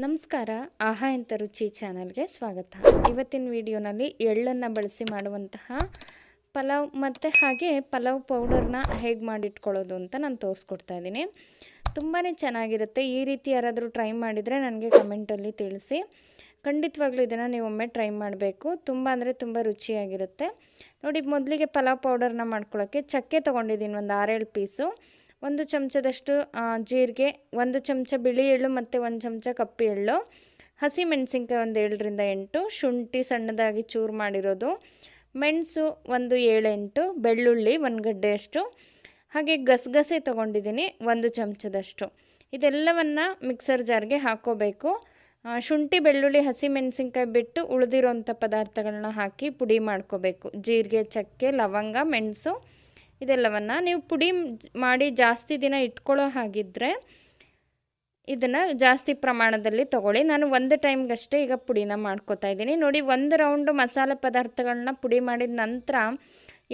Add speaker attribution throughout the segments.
Speaker 1: ನಮಸ್ಕಾರ ಆಹಾ ಎಂತ ರುಚಿ ಚಾನಲ್ಗೆ ಸ್ವಾಗತ. ಇವತ್ತಿನ ವಿಡಿಯೋನಲ್ಲಿ ಎಳ್ಳನ್ನು ಬಳಸಿ ಮಾಡುವಂತಹ ಪಲಾವ್ ಮತ್ತು ಹಾಗೆ ಪಲಾವ್ ಪೌಡರ್ನ ಹೇಗೆ ಮಾಡಿಟ್ಕೊಳ್ಳೋದು ಅಂತ ನಾನು ತೋರಿಸ್ಕೊಡ್ತಾ ಇದ್ದೀನಿ. ತುಂಬಾ ಚೆನ್ನಾಗಿರುತ್ತೆ. ಈ ರೀತಿ ಯಾರಾದರೂ ಟ್ರೈ ಮಾಡಿದರೆ ನನಗೆ ಕಮೆಂಟಲ್ಲಿ ತಿಳಿಸಿ. ಖಂಡಿತವಾಗ್ಲೂ ಇದನ್ನು ನೀವು ಒಮ್ಮೆ ಟ್ರೈ ಮಾಡಬೇಕು. ತುಂಬ ಅಂದರೆ ತುಂಬ ರುಚಿಯಾಗಿರುತ್ತೆ. ನೋಡಿ, ಮೊದಲಿಗೆ ಪಲಾವ್ ಪೌಡರ್ನ ಮಾಡ್ಕೊಳ್ಳೋಕ್ಕೆ ಚಕ್ಕೆ ತೊಗೊಂಡಿದ್ದೀನಿ, ಒಂದು ಆರೇಳು ಪೀಸು. ಒಂದು ಚಮಚದಷ್ಟು ಜೀರಿಗೆ, ಒಂದು ಚಮಚ ಬಿಳಿ ಎಳ್ಳು ಮತ್ತು ಒಂದು ಚಮಚ ಕಪ್ಪು ಎಳ್ಳು, ಹಸಿ ಮೆಣಸಿನ್ಕಾಯಿ ಒಂದು ಏಳರಿಂದ ಎಂಟು, ಶುಂಠಿ ಸಣ್ಣದಾಗಿ ಚೂರು ಮಾಡಿರೋದು, ಮೆಣಸು ಒಂದು ಏಳೆಂಟು, ಬೆಳ್ಳುಳ್ಳಿ ಒಂದು ಗಡ್ಡೆಯಷ್ಟು, ಹಾಗೆ ಗಸಗಸೆ ತೊಗೊಂಡಿದ್ದೀನಿ ಒಂದು ಚಮಚದಷ್ಟು. ಇದೆಲ್ಲವನ್ನು ಮಿಕ್ಸರ್ ಜಾರ್ಗೆ ಹಾಕೋಬೇಕು. ಶುಂಠಿ, ಬೆಳ್ಳುಳ್ಳಿ, ಹಸಿ ಮೆಣಸಿನ್ಕಾಯಿ ಬಿಟ್ಟು ಉಳಿದಿರೋಂಥ ಪದಾರ್ಥಗಳನ್ನ ಹಾಕಿ ಪುಡಿ ಮಾಡ್ಕೋಬೇಕು. ಜೀರಿಗೆ, ಚಕ್ಕೆ, ಲವಂಗ, ಮೆಣಸು ಇದೆಲ್ಲವನ್ನು ನೀವು ಪುಡಿ ಮಾಡಿ ಜಾಸ್ತಿ ದಿನ ಇಟ್ಕೊಳ್ಳೋ ಹಾಗಿದ್ದರೆ ಇದನ್ನು ಜಾಸ್ತಿ ಪ್ರಮಾಣದಲ್ಲಿ ತಗೊಳ್ಳಿ. ನಾನು ಒಂದು ಟೈಮ್ಗಷ್ಟೇ ಈಗ ಪುಡಿನ ಮಾಡ್ಕೋತಾ ಇದ್ದೀನಿ. ನೋಡಿ, ಒಂದು ರೌಂಡು ಮಸಾಲೆ ಪದಾರ್ಥಗಳನ್ನ ಪುಡಿ ಮಾಡಿದ ನಂತರ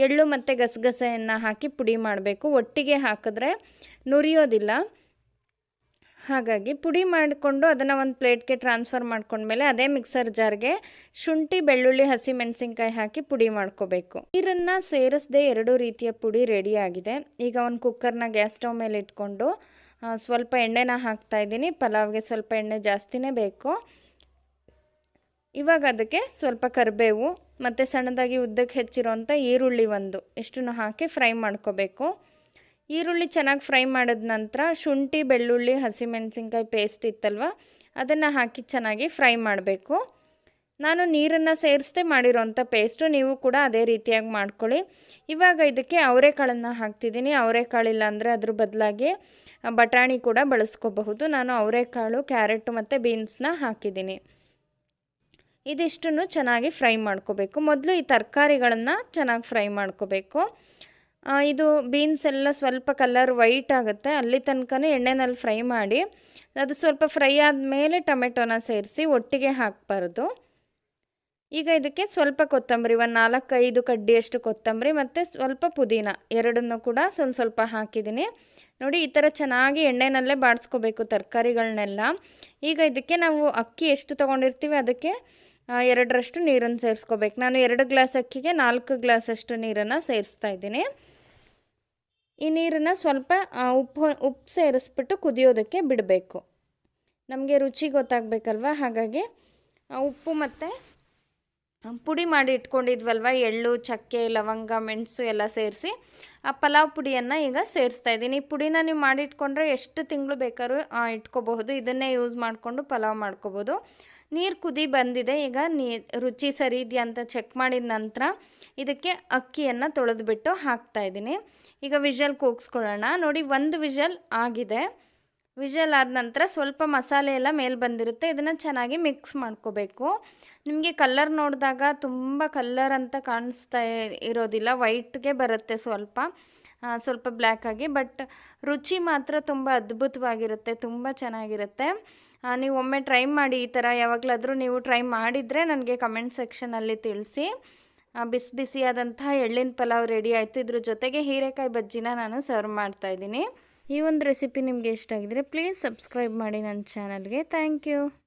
Speaker 1: ಎಳ್ಳು ಮತ್ತು ಗಸಗಸೆಯನ್ನು ಹಾಕಿ ಪುಡಿ ಮಾಡಬೇಕು. ಒಟ್ಟಿಗೆ ಹಾಕಿದ್ರೆ ನುರಿಯೋದಿಲ್ಲ. ಹಾಗಾಗಿ ಪುಡಿ ಮಾಡಿಕೊಂಡು ಅದನ್ನು ಒಂದು ಪ್ಲೇಟ್ಗೆ ಟ್ರಾನ್ಸ್ಫರ್ ಮಾಡ್ಕೊಂಡ್ಮೇಲೆ ಅದೇ ಮಿಕ್ಸರ್ ಜಾರ್ಗೆ ಶುಂಠಿ, ಬೆಳ್ಳುಳ್ಳಿ, ಹಸಿ ಮೆಣಸಿನ್ಕಾಯಿ ಹಾಕಿ ಪುಡಿ ಮಾಡ್ಕೋಬೇಕು. ನೀರನ್ನು ಸೇರಿಸದೆ ಎರಡು ರೀತಿಯ ಪುಡಿ ರೆಡಿ ಆಗಿದೆ. ಈಗ ಒಂದು ಕುಕ್ಕರ್ನ ಗ್ಯಾಸ್ ಸ್ಟವ್ ಮೇಲೆ ಇಟ್ಕೊಂಡು ಸ್ವಲ್ಪ ಎಣ್ಣೆನ ಹಾಕ್ತಾ ಇದ್ದೀನಿ. ಪಲಾವ್ಗೆ ಸ್ವಲ್ಪ ಎಣ್ಣೆ ಜಾಸ್ತಿನೇ ಬೇಕು. ಇವಾಗ ಅದಕ್ಕೆ ಸ್ವಲ್ಪ ಕರಿಬೇವು ಮತ್ತು ಸಣ್ಣದಾಗಿ ಉದ್ದಕ್ಕೆ ಹೆಚ್ಚಿರೋಂಥ ಈರುಳ್ಳಿ ಒಂದು ಇಷ್ಟನ್ನು ಹಾಕಿ ಫ್ರೈ ಮಾಡ್ಕೋಬೇಕು. ಈರುಳ್ಳಿ ಚೆನ್ನಾಗಿ ಫ್ರೈ ಮಾಡಿದ ನಂತರ ಶುಂಠಿ, ಬೆಳ್ಳುಳ್ಳಿ, ಹಸಿಮೆಣಸಿನ್ಕಾಯಿ ಪೇಸ್ಟ್ ಇತ್ತಲ್ವ? ಅದನ್ನು ಹಾಕಿ ಚೆನ್ನಾಗಿ ಫ್ರೈ ಮಾಡಬೇಕು. ನಾನು ನೀರನ್ನು ಸೇರಿಸದೆ ಮಾಡಿರೋಂಥ ಪೇಸ್ಟು ನೀವು ಕೂಡ ಅದೇ ರೀತಿಯಾಗಿ ಮಾಡ್ಕೊಳ್ಳಿ. ಇವಾಗ ಇದಕ್ಕೆ ಅವರೆಕಾಳನ್ನು ಹಾಕ್ತಿದ್ದೀನಿ. ಅವರೆಕಾಳಿಲ್ಲ ಅಂದರೆ ಅದ್ರ ಬದಲಾಗಿ ಬಟಾಣಿ ಕೂಡ ಬಳಸ್ಕೋಬಹುದು. ನಾನು ಅವರೆಕಾಳು, ಕ್ಯಾರೆಟು ಮತ್ತು ಬೀನ್ಸ್ನ ಹಾಕಿದ್ದೀನಿ. ಇದಿಷ್ಟನ್ನು ಚೆನ್ನಾಗಿ ಫ್ರೈ ಮಾಡ್ಕೋಬೇಕು. ಮೊದಲು ಈ ತರಕಾರಿಗಳನ್ನು ಚೆನ್ನಾಗಿ ಫ್ರೈ ಮಾಡ್ಕೋಬೇಕು. ಇದು ಬೀನ್ಸ್ ಎಲ್ಲ ಸ್ವಲ್ಪ ಕಲರ್ ವೈಟ್ ಆಗುತ್ತೆ. ಅಲ್ಲಿ ತನಕ ಎಣ್ಣೆನಲ್ಲಿ ಫ್ರೈ ಮಾಡಿ, ಅದು ಸ್ವಲ್ಪ ಫ್ರೈ ಆದಮೇಲೆ ಟೊಮೆಟೊನ ಸೇರಿಸಿ ಒಟ್ಟಿಗೆ ಹಾಕಬಾರ್ದು. ಈಗ ಇದಕ್ಕೆ ಸ್ವಲ್ಪ ಕೊತ್ತಂಬರಿ, ಒಂದು ನಾಲ್ಕೈದು ಕಡ್ಡಿಯಷ್ಟು ಕೊತ್ತಂಬರಿ ಮತ್ತು ಸ್ವಲ್ಪ ಪುದೀನ, ಎರಡನ್ನು ಕೂಡ ಸ್ವಲ್ಪ ಸ್ವಲ್ಪ ಹಾಕಿದ್ದೀನಿ. ನೋಡಿ, ಈ ಥರ ಚೆನ್ನಾಗಿ ಎಣ್ಣೆನಲ್ಲೇ ಬಾಡಿಸ್ಕೋಬೇಕು ತರಕಾರಿಗಳನ್ನೆಲ್ಲ ಈಗ ಇದಕ್ಕೆ ನಾವು ಅಕ್ಕಿ ಎಷ್ಟು ತೊಗೊಂಡಿರ್ತೀವಿ ಅದಕ್ಕೆ ಎರಡರಷ್ಟು ನೀರನ್ನು ಸೇರಿಸ್ಕೋಬೇಕು. ನಾನು ಎರಡು ಗ್ಲಾಸ್ ಅಕ್ಕಿಗೆ ನಾಲ್ಕು ಗ್ಲಾಸಷ್ಟು ನೀರನ್ನು ಸೇರಿಸ್ತಾ ಇದ್ದೀನಿ. ಈ ನೀರನ್ನು ಸ್ವಲ್ಪ ಉಪ್ಪು ಉಪ್ಪು ಸೇರಿಸ್ಬಿಟ್ಟು ಕುದಿಯೋದಕ್ಕೆ ಬಿಡಬೇಕು. ನಮಗೆ ರುಚಿ ಗೊತ್ತಾಗಬೇಕಲ್ವ? ಹಾಗಾಗಿ ಉಪ್ಪು ಮತ್ತು ಪುಡಿ ಮಾಡಿ ಇಟ್ಕೊಂಡಿದ್ವಲ್ವ? ಎಳ್ಳು, ಚಕ್ಕೆ, ಲವಂಗ, ಮೆಣಸು ಎಲ್ಲ ಸೇರಿಸಿ ಆ ಪಲಾವ್ ಪುಡಿಯನ್ನು ಈಗ ಸೇರಿಸ್ತಾ ಇದ್ದೀನಿ. ಈ ಪುಡಿನ ನೀವು ಮಾಡಿಟ್ಕೊಂಡ್ರೆ ಎಷ್ಟು ತಿಂಗಳು ಬೇಕಾದ್ರೂ ಇಟ್ಕೋಬಹುದು. ಇದನ್ನೇ ಯೂಸ್ ಮಾಡಿಕೊಂಡು ಪಲಾವ್ ಮಾಡ್ಕೋಬೋದು ನೀರು ಕುದಿ ಬಂದಿದೆ. ಈಗ ನೀ, ರುಚಿ ಸರಿ ಇದೆಯಾ ಅಂತ ಚೆಕ್ ಮಾಡಿದ ನಂತರ ಇದಕ್ಕೆ ಅಕ್ಕಿಯನ್ನು ತೊಳೆದುಬಿಟ್ಟು ಹಾಕ್ತಾಯಿದ್ದೀನಿ ಈಗ ವಿಷಲ್ ಕೂಗಿಸ್ಕೊಳ್ಳೋಣ. ನೋಡಿ, ಒಂದು ವಿಷಲ್ ಆಗಿದೆ. ವಿಷಲ್ ಆದ ನಂತರ ಸ್ವಲ್ಪ ಮಸಾಲೆ ಎಲ್ಲ ಮೇಲೆ ಬಂದಿರುತ್ತೆ. ಇದನ್ನು ಚೆನ್ನಾಗಿ ಮಿಕ್ಸ್ ಮಾಡ್ಕೋಬೇಕು. ನಿಮಗೆ ಕಲ್ಲರ್ ನೋಡಿದಾಗ ತುಂಬ ಕಲ್ಲರ್ ಅಂತ ಕಾಣಿಸ್ತಾ ಇರೋದಿಲ್ಲ. ವೈಟ್ಗೆ ಬರುತ್ತೆ ಸ್ವಲ್ಪ. ಸ್ವಲ್ಪ ಬ್ಲ್ಯಾಕಾಗಿ ಬಟ್ ರುಚಿ ಮಾತ್ರ ತುಂಬ ಅದ್ಭುತವಾಗಿರುತ್ತೆ. ತುಂಬ ಚೆನ್ನಾಗಿರುತ್ತೆ. ನೀವು ಒಮ್ಮೆ ಟ್ರೈ ಮಾಡಿ ಈ ಥರ ಯಾವಾಗಲಾದರೂ ನೀವು ಟ್ರೈ ಮಾಡಿದರೆ ನನಗೆ ಕಮೆಂಟ್ ಸೆಕ್ಷನಲ್ಲಿ ತಿಳಿಸಿ. ಬಿಸಿ ಬಿಸಿಯಾದಂತಹ ಎಳ್ಳಿನ ಪಲಾವ್ ರೆಡಿ ಆಯಿತು. ಇದ್ರ ಜೊತೆಗೆ ಹೀರೆಕಾಯಿ ಬಜ್ಜಿನ ನಾನು ಸರ್ವ್ ಮಾಡ್ತಾಯಿದ್ದೀನಿ ಈ ಒಂದು ರೆಸಿಪಿ ನಿಮಗೆ ಇಷ್ಟ ಆಗಿದರೆ ಪ್ಲೀಸ್ ಸಬ್ಸ್ಕ್ರೈಬ್ ಮಾಡಿ ನನ್ನ ಚಾನಲ್ಗೆ ಥ್ಯಾಂಕ್ ಯು